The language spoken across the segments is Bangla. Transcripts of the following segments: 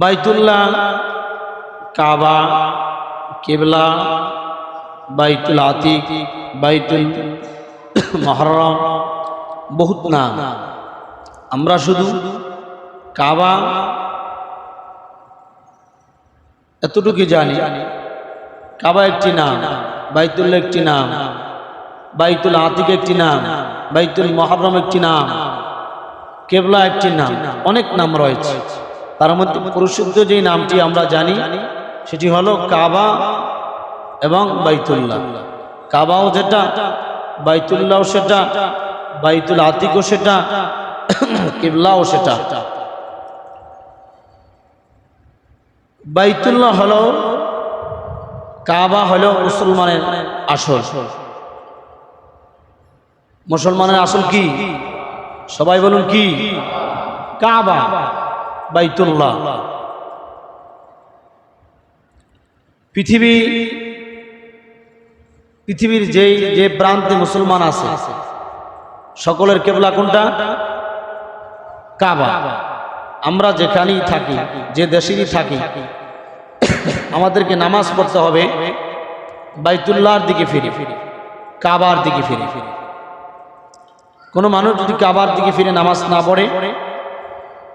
বাইতুল্লাহ, কাবা, কেবলা, বাইতুল আতিক, বাইতুল মহরম, বহুত নাম। আমরা শুধু কাবা এতটুকু জানি। কাবা একটি নাম, বাইতুল্লাহ একটি নাম, বাইতুল আতিক একটি নাম, বাইতুল মহরম একটি নাম, কেবলা একটি নাম, অনেক নাম রয়েছে। তার মধ্যে প্রসিদ্ধ যে নামটি আমরা জানি, সেটি হলো কাবা এবং বাইতুল্লাহ। কাবাও যেটা বাইতুল্লাহ সেটা, বাইতুল আতিকও সেটা, কেবলাও সেটা। বাইতুল্লাহ হলো, কাবা হলো মুসলমানের আসল। মুসলমানের আসল কি? সবাই বলুন কি? কাবা। বাইতুল্লাহ। পৃথিবী, পৃথিবীর যেই, যে প্রান্তে মুসলমান আছে, সকলের কেবলা কোনটা? কাবা। আমরা যেখানেই থাকি, যে দেশেরই থাকি, আমাদেরকে নামাজ পড়তে হবে বাইতুল্লাহর দিকে ফিরে ফিরে কাবার দিকে ফিরে ফিরে। কোনো মানুষ যদি কাবার দিকে ফিরে নামাজ না পড়ে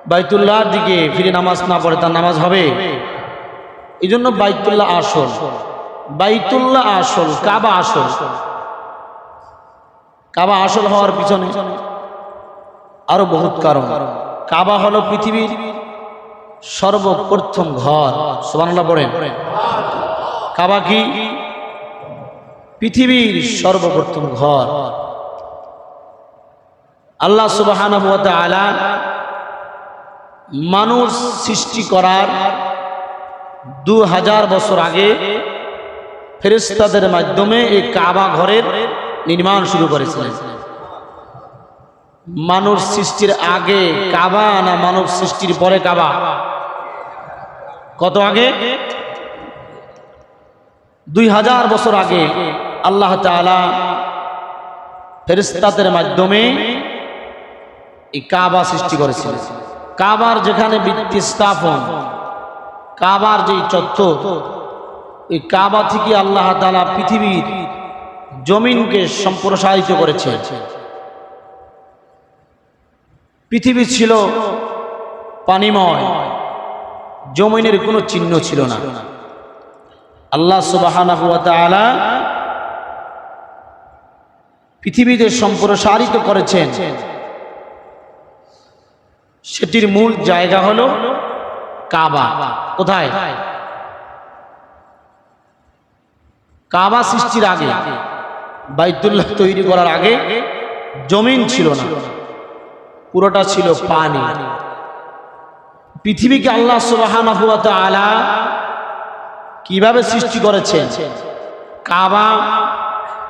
বাইতুল্লাহর দিকে ফিরে নামাজ না পড়ে তার নামাজ হবে। এই জন্য বাইতুল্লাহ আসল। বাইতুল্লাহ আসল, কাবা আসল। কাবা আসল হওয়ার পিছনে আরও বহুত কারণ। কাবা হলো পৃথিবীর সর্বপ্রথম ঘর। সুবহানাল্লাহ পড়েন। কাবা কি? পৃথিবীর সর্বপ্রথম ঘর। আল্লাহ সুবহানাহু ওয়া তাআলা মানুষ সৃষ্টি করার দু হাজার বছর আগে ফেরেস্তাদের মাধ্যমে এই কাবা ঘরের নির্মাণ শুরু করেছিলেন। মানুষ সৃষ্টির আগে কাবা না মানব সৃষ্টির পরে কাবা? কত আগে? দুই হাজার বছর আগে আল্লাহ তাআলা ফেরিস্তাদের মাধ্যমে এই কাবা সৃষ্টি করেছিলেন। কাবার যেখানে ভিত্তি স্থাপন, কাবার যেই চত্বর, এই কাবা থেকে আল্লাহ তালা পৃথিবীর জমিনকে সম্প্রসারিত করেছে। পৃথিবী ছিল পানিময়, জমিনের কোনো চিহ্ন ছিল না। আল্লাহ তাআলা পৃথিবীতে সম্প্রসারিত করেছেন। সেটির মূল জায়গা হলো কাবা। কোথায়? কাবা সৃষ্টির আগে, বাইতুল্লাহ তৈরি করার আগে জমিন ছিল না। পুরোটা ছিল পানি। পৃথিবীকে আল্লাহ সুবহানাহু ওয়া তাআলা কীভাবে সৃষ্টি করেছেন? কাবা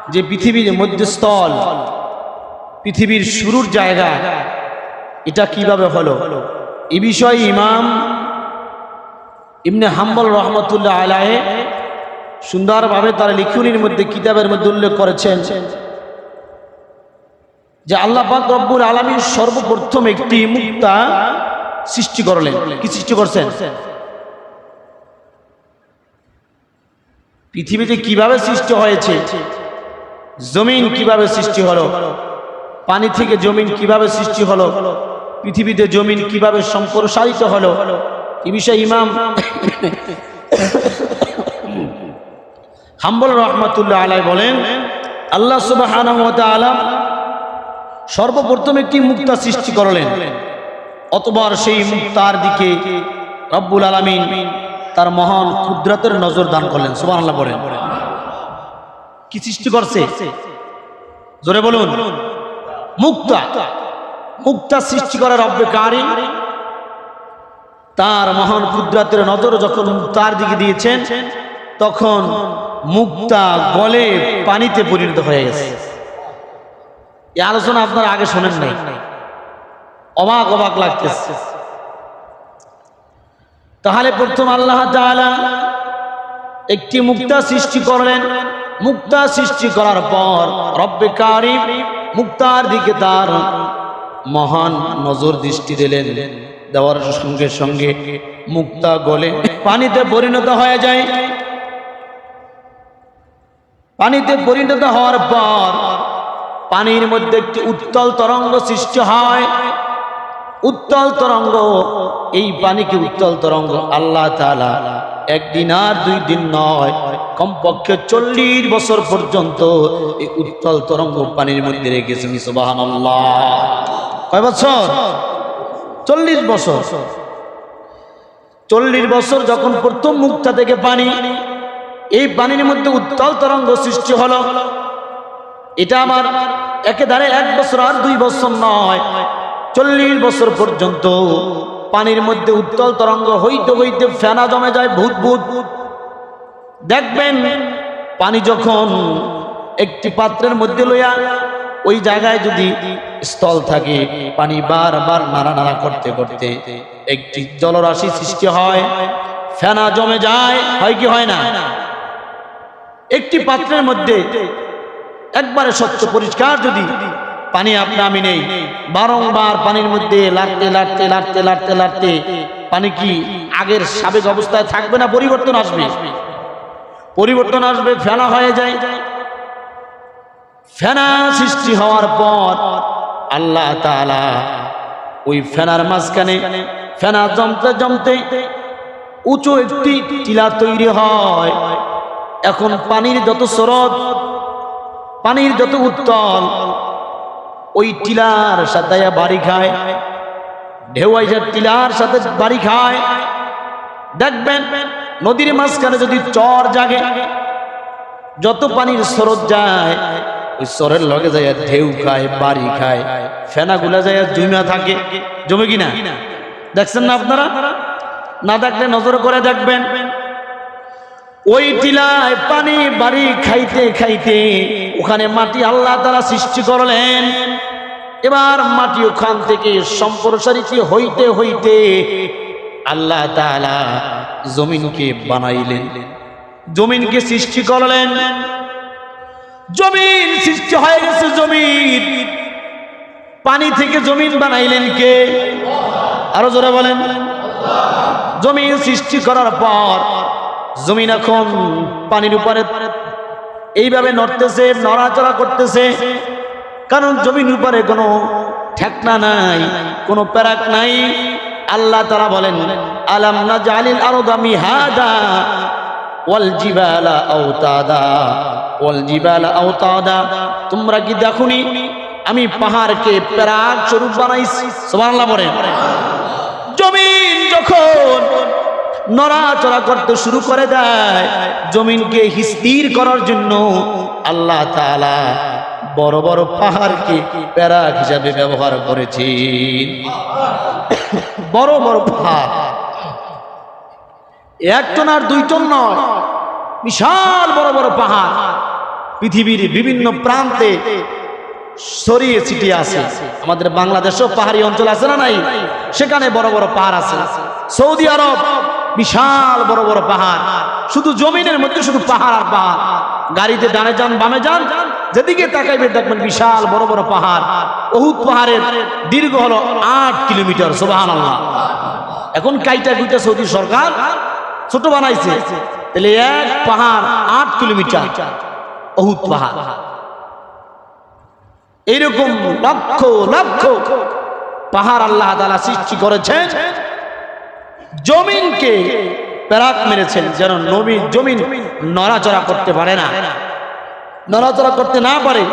যে পৃথিবীর মধ্যস্থল, পৃথিবীর শুরুর জায়গা এটা কীভাবে হলো? এ বিষয়ে ইমাম ইমনে হাম্বল রহমতুল্লাহ আলাহে সুন্দরভাবে তার লিখুনির মধ্যে, কিতাবের মধ্যে উল্লেখ করেছেন যে আল্লাহ রব্বুল আলমীর সর্বপ্রথম একটি মুক্তা সৃষ্টি করলেন। কি সৃষ্টি করছেন? পৃথিবীতে কীভাবে সৃষ্টি হয়েছে? জমিন কীভাবে সৃষ্টি হলো? পানি থেকে জমিন কীভাবে সৃষ্টি হলো? পৃথিবীতে জমিন কীভাবে সম্প্রসারিত হলো? এ বিষয়ে ইমাম হাম্বল রহমতুল্লাহ আলাই বলেন, আল্লাহ সুবাহ সর্বপ্রথম একটি মুক্তা সৃষ্টি করলেন। অতবার সেই মুক্তার দিকে রব্বুল আলমিন তার মহান ক্ষুদ্রতের নজর দান করলেন। সুবাহ আল্লাহ বলেন। কি সৃষ্টি করছে? জোরে বলুন। মুক্তা। মুক্তা সৃষ্টি করার রব্বে কারি তার মহান ক্ষুদ্রাতের নজর যখন মুক্তার দিকে দিয়েছেন, তখন মুক্তা গলে পানিতে পরিণত হয়ে গেছে। এই আলোচনা আপনারা আগে শোনেন নাই। অবাক অবাক লাগতেছে। তাহলে প্রথম আল্লাহ তাআলা একটি মুক্তা সৃষ্টি করলেন। মুক্তা সৃষ্টি করার পর রব্বে কারিম মুক্তার দিকে তার মহান নজর দৃষ্টি দিলেন। দেওয়ার সঙ্গে সঙ্গে মুক্তা গলে পানিতে পরিণত হয়ে যায়। পানিতে পরিণত হওয়ার পর পানির মধ্যে একটি উত্তল তরঙ্গ সৃষ্টি হয়। উত্তল তরঙ্গ, এই পানিকে উত্তল তরঙ্গ আল্লাহ তালা একদিন আর দুই দিন নয়, কমপক্ষে চল্লিশ বছর পর্যন্ত এই উত্তল তরঙ্গ পানির মধ্যে রেখেছেন সুবাহান কয় বছর? চল্লিশ বছর। চল্লিশ বছর যখন প্রথম মুক্তা থেকে পানি এই পানির মধ্যে উত্তল তরঙ্গ সৃষ্টি হলো। এটা আমার একেবারে এক বছর আর দুই বছর নয় চল্লিশ বছর পর্যন্ত পানির মধ্যে উত্তল তরঙ্গ হইতে হইতে ফেনা জমে যায় ভূত ভূত। দেখবেন, পানি যখন একটি পাত্রের মধ্যে লইয়া ওই জায়গায় যদি স্থল থাকে, পানি বারবার নাড়া নাড়া করতে করতে একটি জলরাশি সৃষ্টি হয়, ফেনা জমে যায়, হয় কি হয় না? একটি পাত্রের মধ্যে একবারে স্বচ্ছ পরিষ্কার যদি পানি আপনি আমি নেই। বারংবার পানির মধ্যে লাড়তে লাড়তে লাড়তে লাড়তে লাড়তে পানি কি আগের সাবেক অবস্থায় থাকবে না পরিবর্তন আসবে? পরিবর্তন আসবে, ফেনা হয়ে যায়। ফেনা সৃষ্টি হওয়ার পর আল্লাহ তাআলা ওই ফেনার মাঝখানে ফেনা জমতে জমতে উঁচু একটি টিলা তৈরি হয়। এখন পানির যত স্রোত, পানির যত উত্তল ওই টিলার সাথে বাড়ি খায়। ঢেউ আইসা টিলার সাথে বাড়ি খায়। দেখবেন নদীর মাঝখানে যদি চর জাগে, যত পানির স্রোত যায়, ওই স্বরের লগে যায় ঢেউ খায়, বাড়ি খায় ফেনা ফেনাগুলা যায় জমা থাকে। জমে কিনা? দেখছেন না আপনারা? না দেখলে নজর করে দেখবেন। ওই টিলায় পানি বাড়ি খাইতে খাইতে ওখানে মাটি আল্লাহ তারা সৃষ্টি করলেন। এবার মাটি ওখান থেকে সম্প্রসারিত হইতে হইতে আল্লাহ তাআলা জমিনকে বানাইলেন। জমিনকে সৃষ্টি করলেন। জমিন সৃষ্টি হয়ে গেছে জমিন। পানি থেকে জমিন বানাইলেন কে? আরও জোরে বলেন। জমিন সৃষ্টি করার পর জমিন এখন পানির উপরে। এইভাবে নড়তেছে, নড়াচড়া করতেছে। কারণ জমিন উপরে কোনো ঠেকনা নাই, কোনো প্যারাক নাই। আল্লাহ তারা বলেন, আলাম না জালিল আরও দামি হাদা ওয়াল জিবালা আওতাদা? ওয়াল জিবালা আওতাদা, তোমরা কি দেখুনি? আমি পাহাড়কে প্যারাক স্বরূপ বানাইছি। সুবহানাল্লাহ জমিন যখন নড়াচড়া করতে শুরু করে দেয়, জমিনকে স্থির করার জন্য আল্লাহ তাআলা বড় বড় পাহাড়কে প্যারাক হিসাবে ব্যবহার করেছেন বড় বড় পাহাড়। এক আর দুই নয়। বিশাল বড় বড় পাহাড়। পৃথিবীর বিভিন্ন প্রান্তে ছড়িয়ে ছিটিয়ে আছে। আমাদের বাংলাদেশেও পাহাড়ি অঞ্চল আছে না নাই? সেখানে বড় বড় পাহাড় আছে। সৌদি আরব, বিশাল বড় বড় পাহাড়। শুধু জমিনের মধ্যে, শুধু পাহাড় আর পাহাড়। গাড়িতে ডানে যান, বামে যান। যেদিকে তাকাইবে দেখবেন বিশাল বড় বড় পাহাড়। বহুত পাহাড়ের দীর্ঘ হলো আট কিলোমিটার আল্লাহ এখন কাইটা কুইটা সৌদি সরকার ছোট বানাইছে। তাহলে এক পাহাড় আট কিলোমিটার, অহুত পাহাড়। এইরকম লক্ষ লক্ষ পাহাড় আল্লাহ তালা সৃষ্টি করেছেন। জমিনকে প্যারাক মেরেছেন, যেন নবী জমিন নড়াচড়া করতে পারে না। নড়াচড়া করতে না পারে,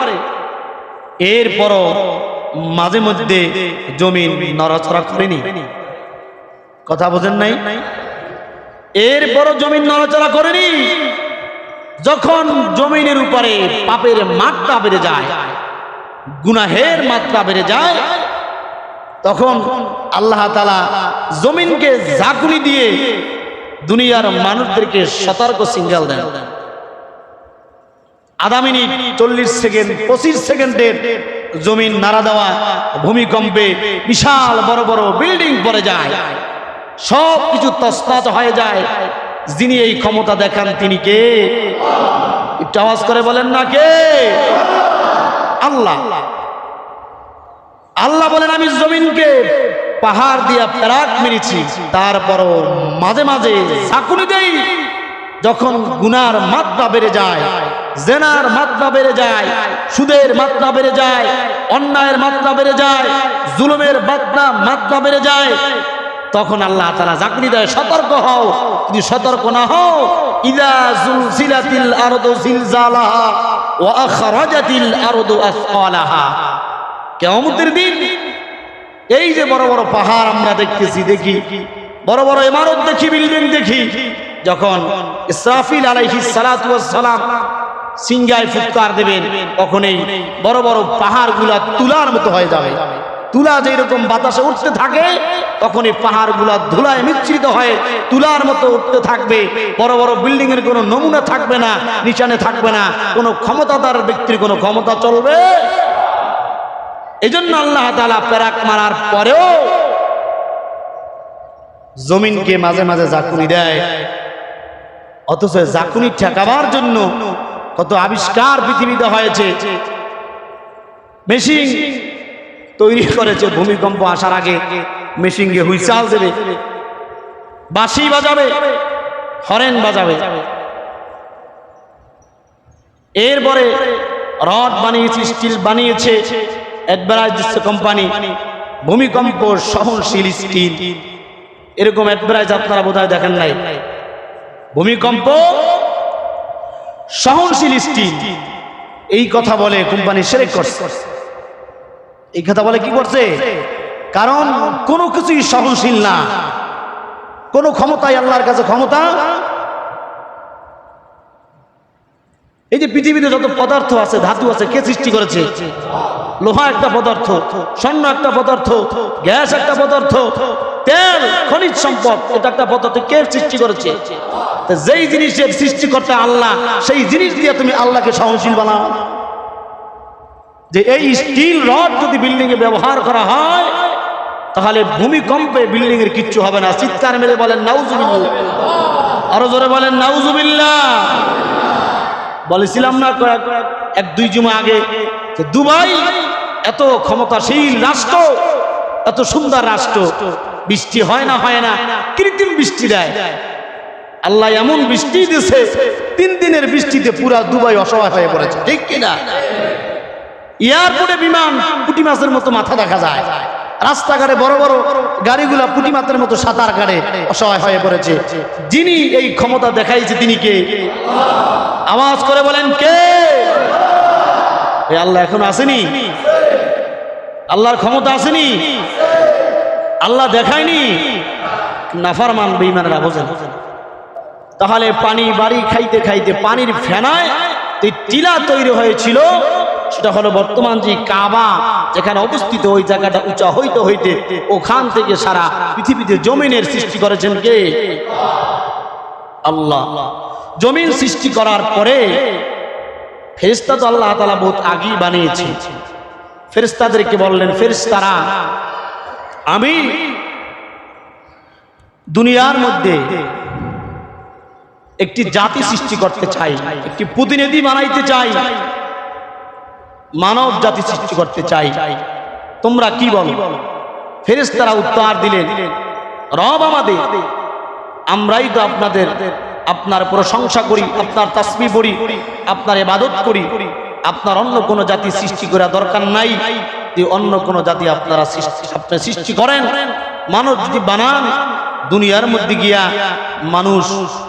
এরপরও মাঝে মধ্যে জমিন নড়াচড়া করেনি। কথা বোঝেন নাই? এরপরও জমিন নড়াচড়া করেনি। যখন জমিনের উপরে পাপের মাত্রা বেড়ে যায়, গুনাহের মাত্রা বেড়ে যায়, তখন আল্লাহ তালা জমিনকে ঝাঁকুনি দিয়ে দুনিয়ার মানুষদেরকে সতর্ক সিঙ্গাল দেন। আধা মিনিট, চল্লিশ সেকেন্ড, পঁচিশ সেকেন্ডের জমিন নাড়া দেওয়া, ভূমিকম্পে বিশাল বড় বড় বিল্ডিং পড়ে যায়। সব কিছু তসনাত হয়ে যায়। যিনি এই ক্ষমতা দেখান, তিনি কে? একটু আওয়াজ করে বলেন না কে? আল্লাহ। আল্লাহ বলেন, আমি জমিনকে পাহাড় দিয়া প্যারাক মেরেছি। তারপরও মাঝে মাঝে ঝাঁকুনি দেই। যখন গুনার মাত্রা বেড়ে যায়, জেনার মাত্রা বেড়ে যায়, সুদের মাত্রা বেড়ে যায়, অন্যায়ের মাত্রা বেড়ে যায়, জুলুমের মাত্রা মাত্রা বেড়ে যায়, তখন আল্লাহ তালা জাকরি দেয়, সতর্ক হও। যদি সতর্ক না হও, ইদা জুলজিলাতিল আরদু জিলজালাহা ওয়া আখরাজাতিল আরদু আসকালাহা কিয়ামতের দিন এই যে বড় বড় পাহাড় আমরা দেখতেছি, দেখি। বড় বড় ইমারত দেখি, বিল্ডিং দেখি। যখন ইসরাফিল ওয়াস সালাম সিংহায় ফুৎকার দেবেন, তখনই বড় বড় পাহাড়গুলা তুলার মতো হয়ে যাবে। তুলা যেরকম বাতাসে উঠতে থাকে তখন এই পাহাড়গুলা ধুলায় মিশ্রিত হয়ে তুলার মতো উঠতে থাকবে। বড় বড় বিল্ডিং এর কোনো নমুনা থাকবে না, নিশানে থাকবে না। কোনো ক্ষমতাদার ব্যক্তির কোনো ক্ষমতা চলবে। এই জন্য আল্লাহ তালা প্যারাক মারার পরেও জমিনকে মাঝে মাঝে জাকুনি দেয়। অথচ জাকুনি ঠেকাবার জন্য কত আবিষ্কার পৃথিবীতে হয়েছে। মেশিন তৈরি করেছে ভূমিকম্প আসার আগে। মেশিনকে হুইসাল দেবে। বাঁশি বাজাবে। হরেন বাজাবে। এরপরে রড বানিয়েছে, স্টিল বানিয়েছে অ্যাডভারাইজ কোম্পানি ভূমিকম্প সহনশীল স্টিল। এরকম অ্যাডভারাইজ আপনারা বোধহয় দেখেন নাই। ভূমিকম্প, সহনশীল স্টিল এই কথা বলে কোম্পানি সেরেক করছে। এই কথা বলে কি করছে? কারণ কোনো কিছুই সহনশীল না। কোনো ক্ষমতাই আল্লাহর কাছে ক্ষমতা। এই যে পৃথিবীতে যত পদার্থ আছে, ধাতু আছে, কে সৃষ্টি করেছে? লোহা একটা পদার্থ, স্বর্ণ একটা পদার্থ, গ্যাস একটা পদার্থ তেল, খনিজ সম্পদ, এটা একটা পদ্ধতি কে সৃষ্টি করেছে? যেই জিনিসের সৃষ্টি করতে আল্লাহ, সেই জিনিস দিয়ে তুমি আল্লাহকে সহনশীল বানাও। যে এই স্টিল রড যদি বিল্ডিং এ ব্যবহার করা হয়, তাহলে ভূমিকম্পে বিল্ডিং এর কিচ্ছু হবে না। চিৎকার মেরে বলেন, নাউজুবিল্লাহ। আরও জোরে বলেন, নাউজুবিল্লাহ। বলেছিলাম না কয়েক, এক দুই জুমা আগে যে দুবাই এত ক্ষমতাশীল রাষ্ট্র, এত সুন্দর রাষ্ট্র। বৃষ্টি হয় না হয় না। কৃত্রিম বৃষ্টি দেয়। আল্লাহ এমন বৃষ্টি দিছে তিন দিনের বৃষ্টিতে পুরা দুবাই অসহায় হয়ে পড়েছে। ঠিক কিনা এয়ারপোর্টে বিমান পুটি মাছের মতো মাথা দেখা যায়। রাস্তাঘাটে বড় বড় গাড়িগুলা পুটি মাছের মতো সাঁতার কাটে, অসহায় হয়ে পড়েছে। যিনি এই ক্ষমতা দেখাইছে তিনি কে? আওয়াজ করে বলেন কে? আল্লাহ এখন আসেনি? আল্লাহর ক্ষমতা আসেনি? আল্লাহ দেখায়নি। নাফারমান বেইমানেরা বোঝেন। তাহলে পানি বাড়ি খাইতে খাইতে পানির ফেনায় টিলা তৈরি হয়েছিল, সেটা হলো বর্তমান যে কাবা, যেখানে অবস্থিত ওই জায়গাটা উঁচা হইতে হইতে ওখান থেকে সারা পৃথিবীতে জমিনের সৃষ্টি করেছেন কে? আল্লাহ। জমিন সৃষ্টি করার পরে ফেরিস্তা তো আল্লাহ তালা বহুত আগেই বানিয়েছে। ফেরিস্তাদেরকে বললেন ফেরিস্তারা আমি দুনিয়ার মধ্যে একটি জাতি সৃষ্টি করতে চাই, একটি প্রতিনিধি বানাইতে চাই, মানব জাতি সৃষ্টি করতে চাই। তোমরা কি বলো? ফেরেশতারা উত্তর দিলেন, রব আমাদের, আমরাই তো আপনাদের, আপনার প্রশংসা করি, আপনার তাসমি পড়ি, আপনার এবাদত করি, আপনার অন্য কোনো জাতি সৃষ্টি করা দরকার নাই। যে অন্য কোনো জাতি আপনারা সৃষ্টি আপনি সৃষ্টি করেন, মানুষ যদি বানান, দুনিয়ার মধ্যে গিয়া মানুষ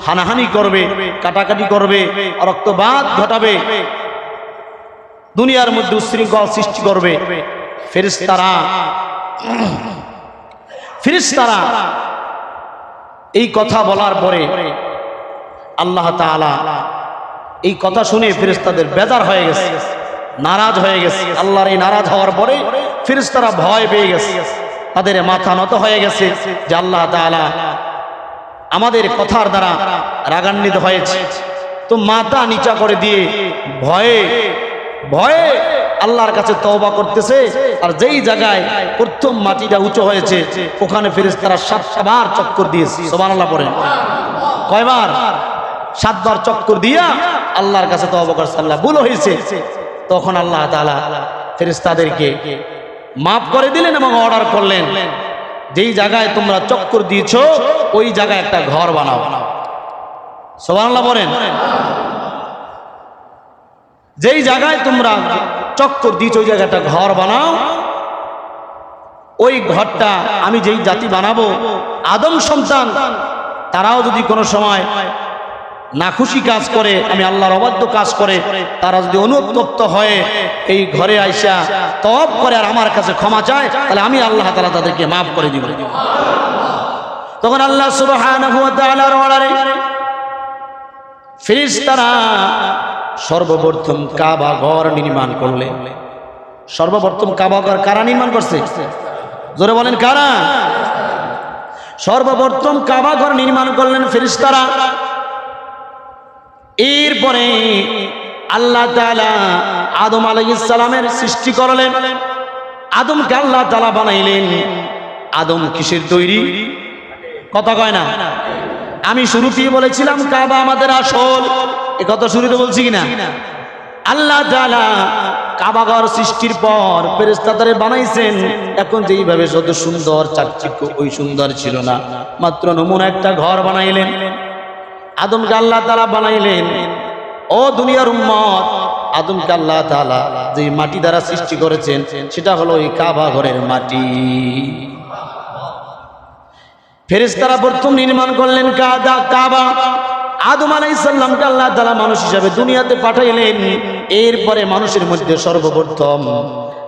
হানাহানি করবে, কাটাকাটি করবে রক্তবাদ ঘটাবে, দুনিয়ার মধ্যে উশৃঙ্খল সৃষ্টি করবে ফেরিস্তারা ফেরিস্তারা এই কথা বলার পরে আল্লাহ তাআলা এই কথা শুনে ফেরেশতাদের বেজার হয়ে গেছে। নারাজ হয়ে গেছে। আল্লাহর এই নারাজ হওয়ার পরে ফেরেশতারা ভয় পেয়ে গেছে। তাদের মাথা নত হয়ে গেছে যে আল্লাহ তাআলা আমাদের কথার দ্বারা রাগান্বিত হয়েছে। তো মাথা নিচা করে দিয়ে ভয়ে ভয়ে আল্লাহর কাছে তওবা করতেছে। আর যেই জায়গায় প্রথম মাটিটা উঁচু হয়েছে, ওখানে ফেরেশতারা সাতবার চক্কর দিয়েছে সুবহানাল্লাহ পড়েন। কয়বার? সাতবার চক্কর দিয়া আল্লাহর কাছে তওবা করছে। আল্লাহ, ভুল হয়েছে তখন আল্লাহ তাআলা ফেরেশতাদেরকে মাফ করে দিলেন এবং অর্ডার করলেন, যেই জায়গায় তোমরা চক্কর দিয়েছ, ওই জায়গায় একটা ঘর বানাও। সোবাংলা বলেন। যেই জায়গায় তোমরা চক্কর দিয়েছ, ওই জায়গায় একটা ঘর বানাও। ওই ঘরটা আমি যেই জাতি বানাবো, আদম সন্তান, তারাও যদি কোনো সময় নাখুশি কাজ করে, আমি আল্লাহর অবাধ্য কাজ করে, তারা যদি অনুতপ্ত হয়ে এই ঘরে আইসা তব করে আর আমার কাছে ক্ষমা চায়, তাহলে আমি আল্লাহ তালা তাদেরকে মাফ করে দিব। তখন আল্লাহ ওয়া তাআলার সর্বপ্রথম কাবা ঘর নির্মাণ করলেন। সর্বপ্রথম কাবা ঘর কারা নির্মাণ করছে? জোরে বলেন কারা? সর্বপ্রথম কাবা ঘর নির্মাণ করলেন ফেরেশতারা। এরপরে আল্লাহ আদম আলাইহিস সালামের সৃষ্টি করলেন। আদমকে আল্লাহ তাআলা বানাইলেন। আদম কিসের তৈরি? কথা কয় না। আমি শুরুতেই বলেছিলাম, কাবা আমাদের আসল। এ কথা শুরুতে বলছি কিনা? আল্লাহ কাবাঘর সৃষ্টির পর ফেরেশতাদের বানাইছেন। এখন যেইভাবে যত সুন্দর চাকচিক্য, ওই সুন্দর ছিল না। মাত্র নমুনা একটা ঘর বানাইলেন। আদমকে আল্লাহ তাআলা বানাইলেন। ও দুনিয়ার উম্মত, আদমকে আল্লাহ তালা যে মাটি দ্বারা সৃষ্টি করেছেন, সেটা হলো এই কাবা ঘরের মাটি। ফেরেশতারা প্রথম নির্মাণ করলেন কাদা, কাবা। আদম আলাইসাল্লামকে আল্লাহ তালা মানুষ হিসাবে দুনিয়াতে পাঠাইলেন। এরপরে মানুষের মধ্যে সর্বপ্রথম,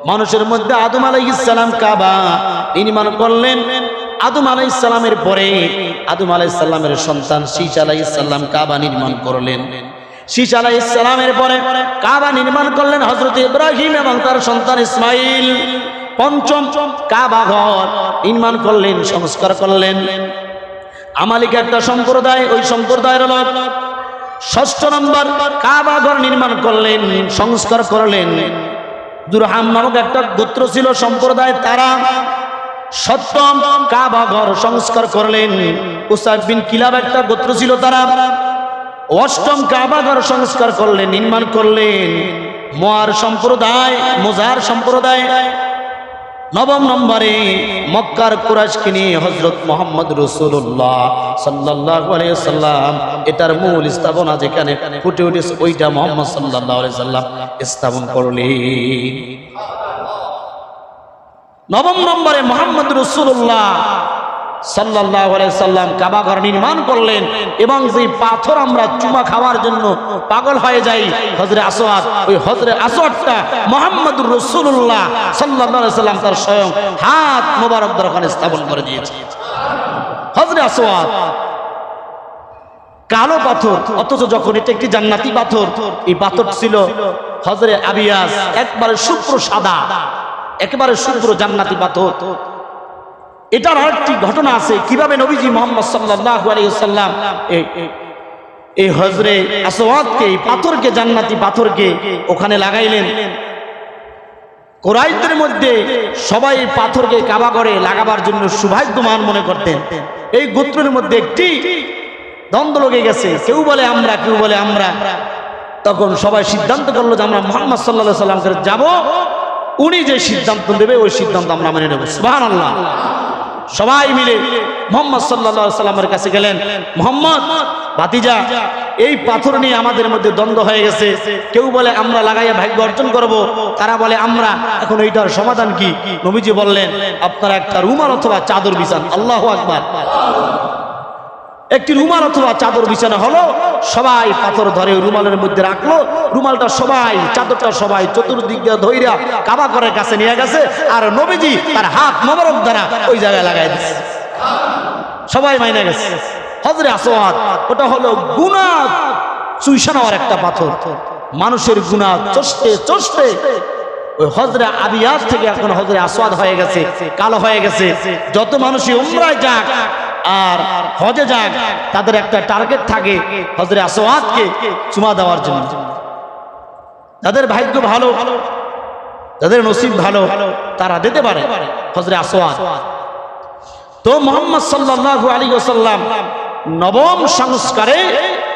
মানুষের মধ্যে আদম আলাইসাল্লাম কাবা নির্মাণ করলেন। আদম আলাইসাল্লামের পরে আদম আলাইসাল্লামের সন্তান শীষ আলাইসাল্লাম কাবা নির্মাণ করলেন। শীষ আলাইসাল্লামের পরে কাবা নির্মাণ করলেন হজরত ইব্রাহিম এবং তার সন্তান ইসমাইল। পঞ্চম কাবা ঘর নির্মাণ করলেন, সংস্কার করলেন। আমালিক একটা সম্প্রদায়, ওই সম্প্রদায়ের লোক ষষ্ঠ নম্বর কাবা ঘর নির্মাণ করলেন, সংস্কার করলেন। দুরহাম নামক একটা গোত্র ছিল সম্প্রদায়, তারা সপ্তম কাবা ঘর সংস্কার করলেন। উসাইদ বিন কিলাব একটা গোত্র ছিল তারা। অষ্টম কাবা ঘর সংস্কার করলেন, নির্মাণ করলেন। মোয়ার সম্প্রদায়, মোজার সম্প্রদায়। নবম নম্বরে মক্কার কুরাশকে নিয়ে হজরত মোহাম্মদ রসুল্লাহ সাল্লাহ সাল্লাম এটার মূল স্থাপনা যেখানে ফুটে উঠেছে, ওইটা মোহাম্মদ সাল্লাহ সাল্লাম স্থাপন করলেন। নবম নম্বরে মোহাম্মদ রসুল্লাহ সাল্লাহ সাল্লাম কাবাঘর নির্মাণ করলেন এবং যে পাথর আমরা চুমা খাওয়ার জন্য পাগল হয়ে যাই হজরে আসোয়াদ ওই হজরে আসোয়াদটা মোহাম্মদ রসুল্লাহ সাল্লাহ সাল্লাম তার স্বয়ং হাত মোবারক ওখানে স্থাপন করে দিয়েছে। হজরে আসোয়াদ কালো পাথর, অথচ যখন এটা একটি জান্নাতি পাথর, এই পাথর ছিল হজরে আবিয়াস, একবারে শুভ্র সাদা। একেবারে শুভ্র জান্নাতি পাথর এটার আরেকটি ঘটনা আছে, কীভাবে নবীজি মোহাম্মদ সাল্লাহ আলাইসাল্লাম এই হজরে আসওয়াদকে, এই পাথরকে, জান্নাতি পাথরকে ওখানে লাগাইলেন। কোরাইদের মধ্যে সবাই পাথরকে কাবা করে লাগাবার জন্য সৌভাগ্যমান মনে করতেন। এই গোত্রের মধ্যে একটি দ্বন্দ্ব লেগে গেছে, কেউ বলে আমরা, কেউ বলে আমরা। তখন সবাই সিদ্ধান্ত করল যে আমরা মোহাম্মদ সাল্লাহ সাল্লামকে যাব উনি যে সিদ্ধান্ত দেবে, ওই সিদ্ধান্ত আমরা মেনে নেব। সুবহান আল্লাহ সবাই মিলে মোহাম্মদ সাল্লা সাল্লামের কাছে গেলেন। মোহাম্মদ, ভাতিজা, এই পাথর নিয়ে আমাদের মধ্যে দ্বন্দ্ব হয়ে গেছে। কেউ বলে, আমরা লাগাইয়া ভাগ্য অর্জন করব। তারা বলে, আমরা, এখন এইটার সমাধান কি? নবীজি বললেন, আপনারা একটা রুমাল অথবা চাদর বিছান। আল্লাহ আকবার। একটি রুমাল অথবা চাদর বিছানা হলো, সবাই পাথর ধরে রুমালের মধ্যে রাখল। রুমালটা সবাই, চাদরটা সবাই চতুর্দিক দিয়ে ধৈরা কাবা করার কাছে নিয়ে গেছে আর নবীজি তার হাত মোবারক দ্বারা ওই জায়গায় লাগাই দিচ্ছে সবাই মাইনে গেছে। হজরে আসোয়াদ ওটা হলো গুনা চুইসা নেওয়ার একটা পাথর। মানুষের গুণা চষ্টে চষ্টে ওই হজরে আবিয়াস থেকে এখন হজরে আসওয়াদ হয়ে গেছে, কালো হয়ে গেছে। যত মানুষই উমরায় যাক আর হজে যাক, তাদের একটা টার্গেট থাকে হজরে আসওয়াদকে চুমা দেওয়ার জন্য। যাদের ভাগ্য ভালো, যাদের নসিব ভালো, তারা দিতে পারে হজরে আসওয়াদ। তো মোহাম্মদ সাল্লাল্লাহু আলাইহি ওয়াসাল্লাম নবম সংস্কারে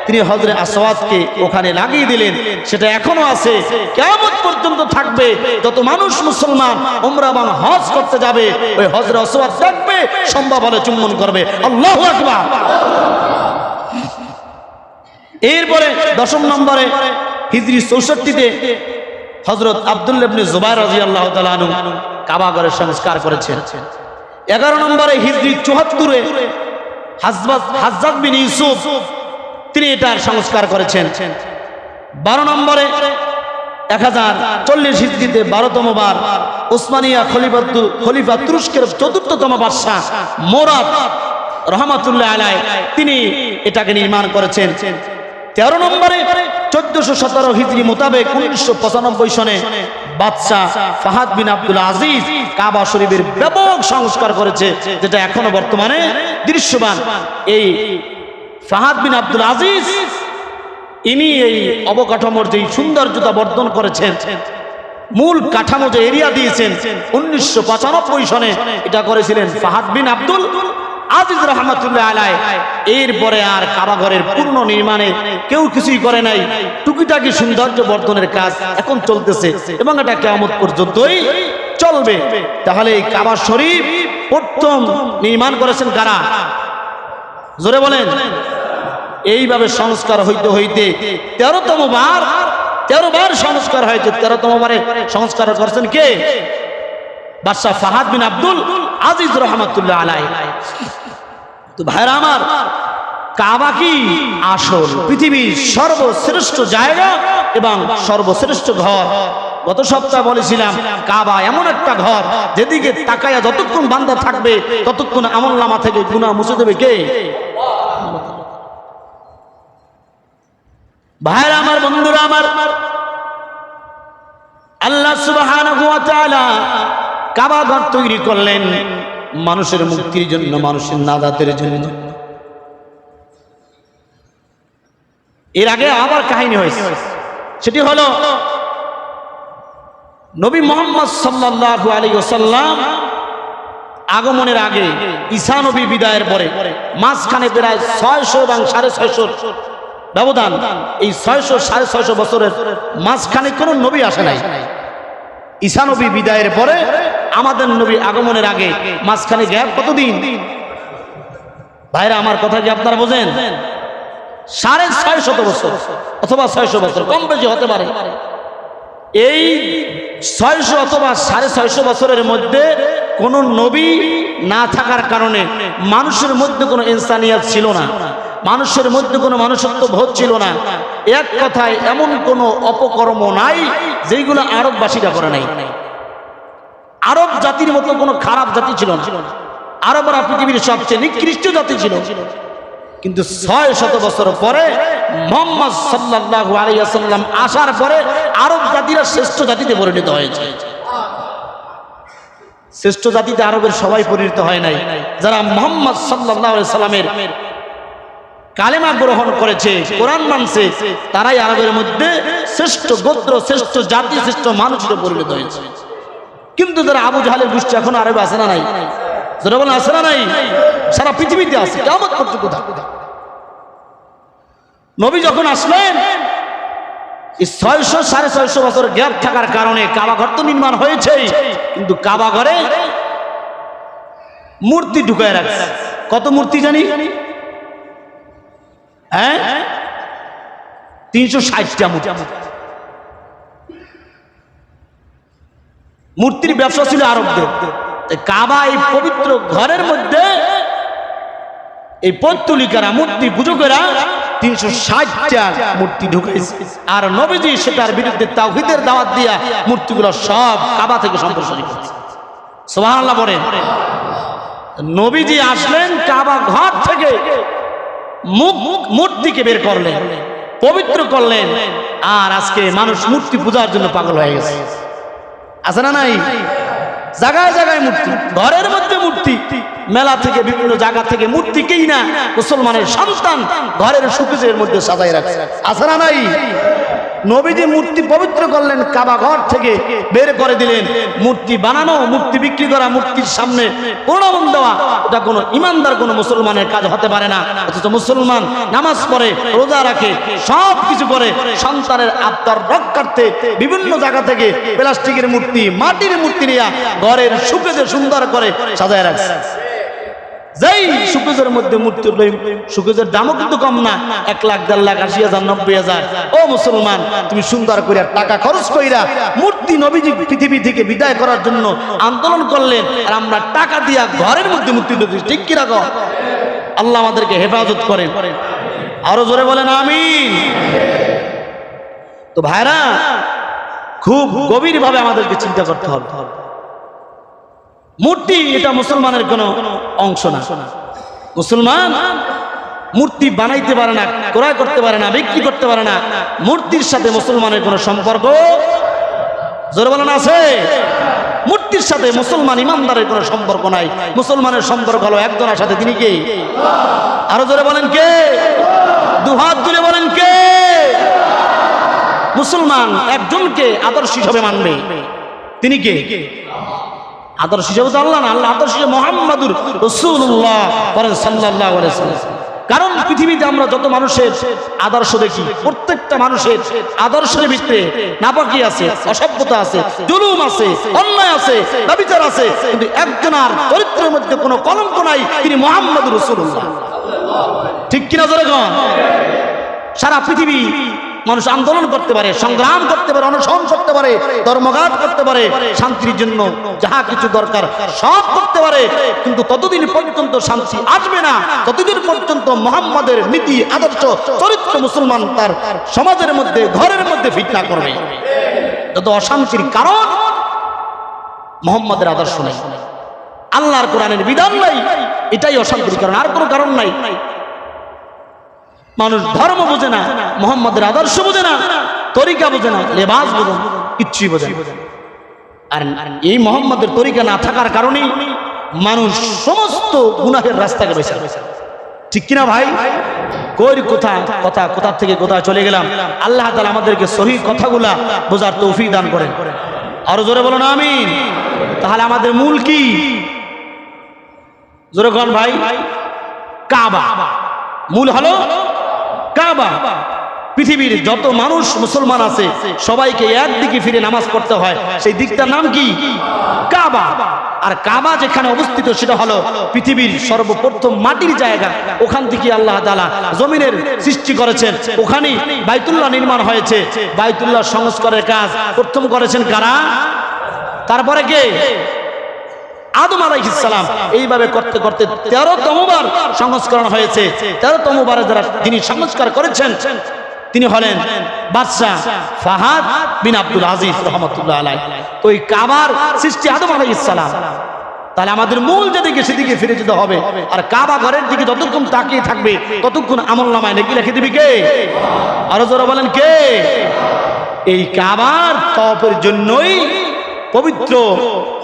তিনি হজরে আসওয়াদকে ওখানে লাগিয়ে দিলেন। সেটা এখনও আছে। কেমন পর্যন্ত থাকবে। যত মানুষ মুসলমান এবং হজ করতে যাবে, ওই হজরে আসওয়াদ দেখবে সম্ভব হলে চুম্বন করবে। আল্লাহু আকবার। এরপরে দশম নম্বরে হিজরি চৌষট্টিতে হজরত আবদুল্লাবনে জুবাই রাজি আল্লাহ তালু কাবাগরের সংস্কার করেছেন। এগারো নম্বরে হিজরি চুহাত্তরে হাজবাদ বিন ইউসুফ তিনি এটার সংস্কার করেছেন। বারো নম্বরে এক হাজার চল্লিশ হিজড়িতে বারোতম বার উসমানিয়া খলিফাতু, খলিফা তুরস্কের চতুর্থতম বাদশাহ মোরাদ রহমাতুল্লাহ আলাই তিনি এটাকে নির্মাণ করেছেন। তেরো নম্বরে চোদ্দশো সতেরো হিজড়ি মোতাবেক উনিশশো পঁচানব্বই সনে বাদশাহ ফাহাদ বিন আব্দুল আজিজ কাবা শরীফের ব্যাপক সংস্কার করেছে, যেটা এখনও বর্তমানে দৃশ্যমান। এই ফাহাদ বিন আব্দুল আজিজ, ইনি এই অবকাঠামোর যেই সৌন্দর্যতা বর্ধন করেছেন, মূল কাঠামো যে এরিয়া দিয়েছেন, উনিশশো পঁচানব্বই সনে এটা করেছিলেন ফাহাদ বিন আব্দুল আজিজ রহমতুল্লাহ আলাই এরপরে আর কারাঘরের পূর্ণ নির্মাণে কেউ কিছুই করে নাই। টুকিটাকি সৌন্দর্য বর্ধনের কাজ এখন চলতেছে এবং এটা কেমন পর্যন্তই চলবে। তাহলে এই কাবা শরীফ প্রথম নির্মাণ করেছেন কারা? জোরে বলেন। এইভাবে সংস্কার হইতে হইতে তেরোতম বার, তেরো বার সংস্কার হয়েছে, তেরোতম বারে সংস্কার করছেন কে? বাদশাহ ফাহাদ বিন আব্দুল আজিজ রহমতুল্লাহ আলাই তো ভাইরা আমার, কাবা কি? আসল, পৃথিবীর সর্বশ্রেষ্ঠ জায়গা এবং সর্বশ্রেষ্ঠ ঘর। গত সপ্তাহ বলেছিলাম, কাবা এমন একটা ঘর, যেদিকে তাকায়া যতক্ষণ বান্দা থাকবে, ততক্ষণ আমল নামা থেকে গুণা মুছে দেবে কে? ভাইরা আমার, বন্ধুরা আমার, আল্লাহ কাবা ঘর তৈরি করলেন মানুষের মুক্তির জন্য, মানুষের নাদাতের জন্য। এর আগে আবার কাহিনী হয়েছে। সেটি হলো নবী মোহাম্মদ সাল্লাল্লাহু আলাইহি ওয়াসাল্লাম আগমনের আগে ঈসা নবী বিদায়ের পরে মাঝখানে প্রায় ছয়শো এবং সাড়ে ছয়শো ব্যবধান। এই ছয়শো, সাড়ে ছয়শো বছরের মাঝখানে কোনো নবী আসে নাই। ঈসা নবী বিদায়ের পরে আমাদের নবী আগমনের আগে মাঝখানে গ্যাপ কতদিন? ভাইরা, আমার কথা কি আপনারা বোঝেন? সাড়ে ছয় শত বছর অথবা ছয়শো বছর, কম বেশি হতে পারে। এই ছয়শো অথবা সাড়ে ছয়শো বছরের মধ্যে কোন নবী না থাকার কারণে মানুষের মধ্যে কোনো ইনসানিয়াত ছিল না। মানুষের মধ্যে কোনো মানুষত্ব বোধ ছিল না। এক কথায় এমন কোনো অপকর্ম নাই যেইগুলো আরববাসীরা করে নাই। আরব জাতির মতো কোনো খারাপ জাতি ছিল না। আরবরা পৃথিবীর সবচেয়ে নিকৃষ্ট জাতি ছিল। কিন্তু ছয় শত বছর পরে মোহাম্মদ সাল্লাহ আলাইসাল্লাম আসার পরে আরব জাতিরা শ্রেষ্ঠ জাতিতে পরিণত হয়েছে। শ্রেষ্ঠ জাতিতে আরবের সবাই পরিণত হয় নাই। যারা মোহাম্মদ সাল্লাহ সাল্লামের কালেমা গ্রহণ করেছে, কোরআন মানছে, তারাই আরবের মধ্যে শ্রেষ্ঠ গোত্র, শ্রেষ্ঠ জাতি, শ্রেষ্ঠ মানুষের পরিণত হয়েছে। কিন্তু যারা আবু জাহালের গোষ্ঠী এখন আরবে আসে না নাই? বলেন, আসে না নাই? সারা পৃথিবীতে আছে। কেমন পর্যন্ত নবী যখন আসলেন ছয়শো সাড়ে ছয়শো বছর গ্যাপ থাকার কারণে কাবাঘর তো নির্মাণ হয়েছে, কিন্তু কাবাঘরে মূর্তি ঢুকায় রাখছে। কত মূর্তি জানি? হ্যাঁ? তিনশো ষাটটা মূর্তি। মূর্তির ব্যবসা ছিল আরবদের। কাবা এই পবিত্র ঘরের মধ্যে এই পত্তলিকারা মূর্তি পুজোকেরা তিনশো ষাটটা মূর্তি ঢুকেছে আর নবীজি সেটার বিরুদ্ধে তাওহিদের দাওয়াত দিয়া মূর্তিগুলো সব কাবা থেকে সম্প্রসারিত বলেন, নবীজি আসলেন কাবা ঘর থেকে, মুখ মূর্তিকে বের করলেন, পবিত্র করলেন, আর আজকে মানুষ মূর্তি পূজার জন্য পাগল হয়ে গেছে। আছে না নাই? জায়গায় জায়গায় মূর্তি, ঘরের মধ্যে মূর্তি, মেলা থেকে বিভিন্ন জায়গা থেকে মূর্তি কেই না, মুসলমানের সন্তান ঘরের সুকেজের মধ্যে সাজাই রাখছে। না নাই? নবীজি মূর্তি পবিত্র করলেন, কাবা ঘর থেকে বের করে দিলেন। মূর্তি বানানো, মূর্তি বিক্রি করা, মূর্তির সামনে প্রণামন দেওয়া, এটা কোনো ইমানদার, কোনো মুসলমানের কাজ হতে পারে না। অথচ মুসলমান নামাজ পড়ে, রোজা রাখে, সব কিছু করে সন্তানের আত্মার রক্ষার্থে বিভিন্ন জায়গা থেকে প্লাস্টিকের মূর্তি, মাটির মূর্তি নিয়ে ঘরের সুকেজে সুন্দর করে সাজায় রাখছে। যেই সুকেজের মধ্যে মূর্তি সুকেজের দামও কিন্তু কম না, এক লাখ, দেড় লাখ, আশি হাজার, নব্বই হাজার। ও মুসলমান, তুমি সুন্দর করে টাকা খরচ কইরা মূর্তি নবীজি পৃথিবী থেকে বিদায় করার জন্য আন্দোলন করলেন, আর আমরা টাকা দিয়া ঘরের মধ্যে মূর্তি ঢুকি ঠিক কি রাখো আল্লাহ আমাদেরকে হেফাজত করেন। আরও জোরে বলেন, আমিন। তো ভাইরা, খুব গভীরভাবে আমাদেরকে চিন্তা করতে হবে। মূর্তি এটা মুসলমানের কোনো অংশ না। মুসলমান মূর্তি বানাইতে পারে না, ক্রয় করতে পারে না, বিক্রি করতে পারে না। মূর্তির সাথে মুসলমানের কোনো সম্পর্ক জোরে বলেন আছে? মূর্তির সাথে মুসলমান ইমানদারের কোনো সম্পর্ক নাই। মুসলমানের সম্পর্ক হলো একজনের সাথে, তিনি কে? আরও জোরে বলেন কে? দুহাত তুলে বলেন কে? মুসলমান একজনকে আদর্শ হিসাবে মানবে। তিনি কে? আদর্শ হিসেবে তো আল্লাহ না, আল্লাহ আদর্শ হিসেবে মোহাম্মদুর রসুল্লাহ করেন সাল্লাহ কারণ পৃথিবীতে আমরা যত মানুষের আদর্শ দেখি, প্রত্যেকটা মানুষের আদর্শের ভিত্তিতে নাপাকি আছে, অসভ্যতা আছে, জুলুম আছে, অন্যায় আছে দাবিচার আছে, কিন্তু একজনার চরিত্রের মধ্যে কোনো কলঙ্ক নাই, তিনি মোহাম্মদ রসুল্লাহ। ঠিক কিনা জোরে সারা পৃথিবী মানুষ আন্দোলন করতে পারে, সংগ্রাম করতে পারে অনুসরণ করতে পারে, ধর্মঘাত করতে পারে, শান্তির জন্য যাহা কিছু দরকার সব করতে পারে, কিন্তু ততদিন পর্যন্ত শান্তি আসবে না। ততদিন পর্যন্ত মোহাম্মদের নীতি, আদর্শ, চরিত্র মুসলমান তার সমাজের মধ্যে, ঘরের মধ্যে ফিটনা করবে। যত অশান্তির কারণ, মোহাম্মদের আদর্শ নেই। আল্লাহর কোরআনের বিধান নাই, এটাই অশান্তির কারণ, আর কোনো কারণ নাই। মানুষ ধর্ম বোঝে না, মোহাম্মদের আদর্শ বোঝে না, তরিকা বোঝে না, লেবাস বোঝে না, কিচ্ছুই বোঝে আর এই মোহাম্মদের তরিকা না থাকার কারণেই মানুষ সমস্ত গুনাহের রাস্তাকে বেছে। ঠিক কিনা ভাই? কই কোথা? কথা, কোথা থেকে কোথায় চলে গেলাম? আল্লাহ তাআলা আমাদেরকে সহি কথাগুলা বোঝার তৌফিক দান করেন। আরও জোরে বলো না, আমিন। তাহলে আমাদের মূল কি? জোরে কন ভাই। কাবা। মূল হলো কাবা, পৃথিবীর যত মানুষ মুসলমান আছে, সবাইকে একদিকে ফিরে নামাজ পড়তে হয়। সেই দিকটার নাম কি? কাবা। আর কাবা যেখানে অবস্থিত, সেটা হলো পৃথিবীর সর্বপ্রথম মাটির জায়গা। ওখান থেকে আল্লাহ তাআলা জমিনের সৃষ্টি করেছেন। ওখানেই বাইতুল্লাহ নির্মাণ হয়েছে। বাইতুল্লাহ সংস্কারের কাজ প্রথম করেছেন কারা? তারপরে কে? আদম আলাইহিসসালাম এইভাবে করতে করতে তেরোতম বার সংস্করণ হয়েছে। তেরোতম বারে যারা তিনি সংস্কার করেছেন, তিনি হলেন বাদশাহ ফাহাদ বিন আব্দুল আজিজ রহমতুল্লাহ আলাই এই কাবার সৃষ্টি আদম আলাইহিসসালাম তাহলে আমাদের মূল যেদিকে সেদিকে ফিরে যেতে হবে। আর কাবা ঘরের দিকে যতক্ষণ তাকিয়ে থাকবে, ততক্ষণ আমল নামায় নাকি রেখে দিবি কে? আরও জোরে বলেন কে? এই কাবার তপের জন্যই পবিত্র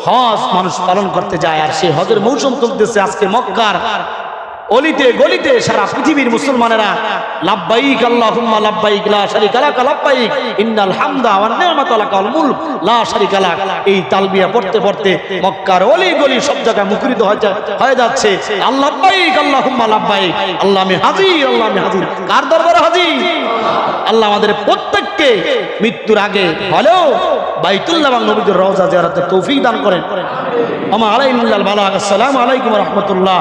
হজ মানুষ পালন করতে যায় আর সেই হজের মৌসুম চলতেছে আজকে মক্কার। অলিতে গলিতে সারা পৃথিবীর মুসলমানেরা, লাব্বাইক আল্লাহুম্মা লাব্বাইক, লা শারিকা লাক লাব্বাইক, ইন্নাল হামদা ওয়ান নি'মাতা লাকাল মুলক, লা শারিকা লাক। এই তালবিয়া পড়তে পড়তে মক্কার অলি গলি সব জায়গায় মুখরিত হয়ে হয়ে যাচ্ছে। আল্লাহ লাব্বাইক আল্লাহুম্মা লাব্বাইক। আল্লাহ আমি হাজির, আল্লাহ আমি হাজির। কার দরবারে হাজির? আল্লাহ আমাদের প্রত্যেককে মৃত্যুর আগে হলেও বাইতুল্লাহ এবং নবীদের রওজা জিয়ারতের তৌফিক দান করেন। আমা আলাইকুম আলাইকুম রহমতুল্লাহ।